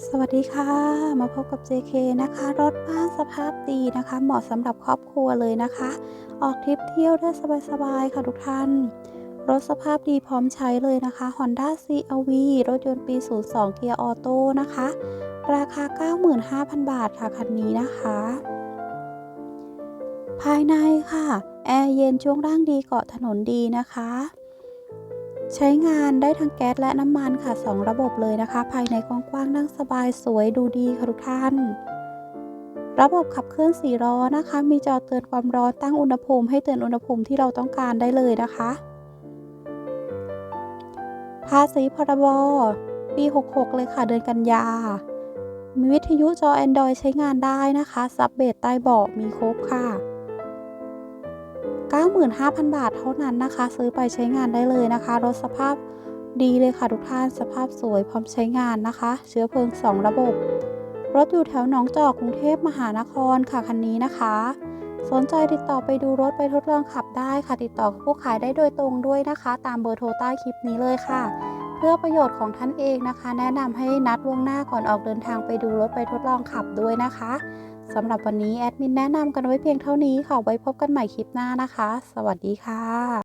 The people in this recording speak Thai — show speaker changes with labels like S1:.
S1: สวัสดีค่ะ มาพบกับ JK นะคะ รถบ้านสภาพดีนะคะ เหมาะสำหรับครอบครัวเลยนะคะ ออกทริปเที่ยวได้สบายๆ ค่ะทุกท่าน รถสภาพดีพร้อมใช้เลยนะคะ Honda CRV รถยนต์ปี 02 เกียร์ออโต้นะคะ ราคา 95,000 บาทค่ะคันนี้นะคะ ภายในค่ะ แอร์เย็นช่วงล่างดีเกาะถนนดีนะคะ ใช้งานได้ทั้งแก๊สและน้ำมันค่ะ 2 ระบบเลยนะคะ ภายในกว้างๆนั่งสบายสวยดูดีค่ะทุกท่าน ระบบขับเคลื่อน4ล้อนะคะ มีจอเตือนความร้อนตั้งอุณหภูมิให้เตือนอุณหภูมิที่เราต้องการได้เลยนะคะ ภาษีพรบปี 66 เลยค่ะเดือนกันยา มีวิทยุจอ Android ใช้งานได้นะคะซับเบสใต้เบาะมีครบค่ะ 95,000 บาทเท่านั้นนะคะ ซื้อไปใช้งานได้เลยนะคะ รถสภาพดีเลยค่ะทุกท่าน สภาพสวยพร้อมใช้งานนะคะ เชื้อเพลิง 2 ระบบ รถอยู่แถวหนองจอกกรุงเทพมหานครค่ะคันนี้นะคะ สนใจติดต่อไปดูรถไปทดลองขับได้ค่ะ ติดต่อผู้ขายได้โดยตรงด้วยนะคะ ตามเบอร์โทรใต้คลิปนี้เลยค่ะ พื่อประโยชน์ของท่านเองนะคะ แนะนำให้นัดล่วงหน้าก่อนออกเดินทางไปดูรถไปทดลองขับด้วยนะคะสำหรับวันนี้แอดมินแนะนำกันไว้เพียงเท่านี้ค่ะไว้พบกันใหม่คลิปหน้านะคะ สวัสดีค่ะ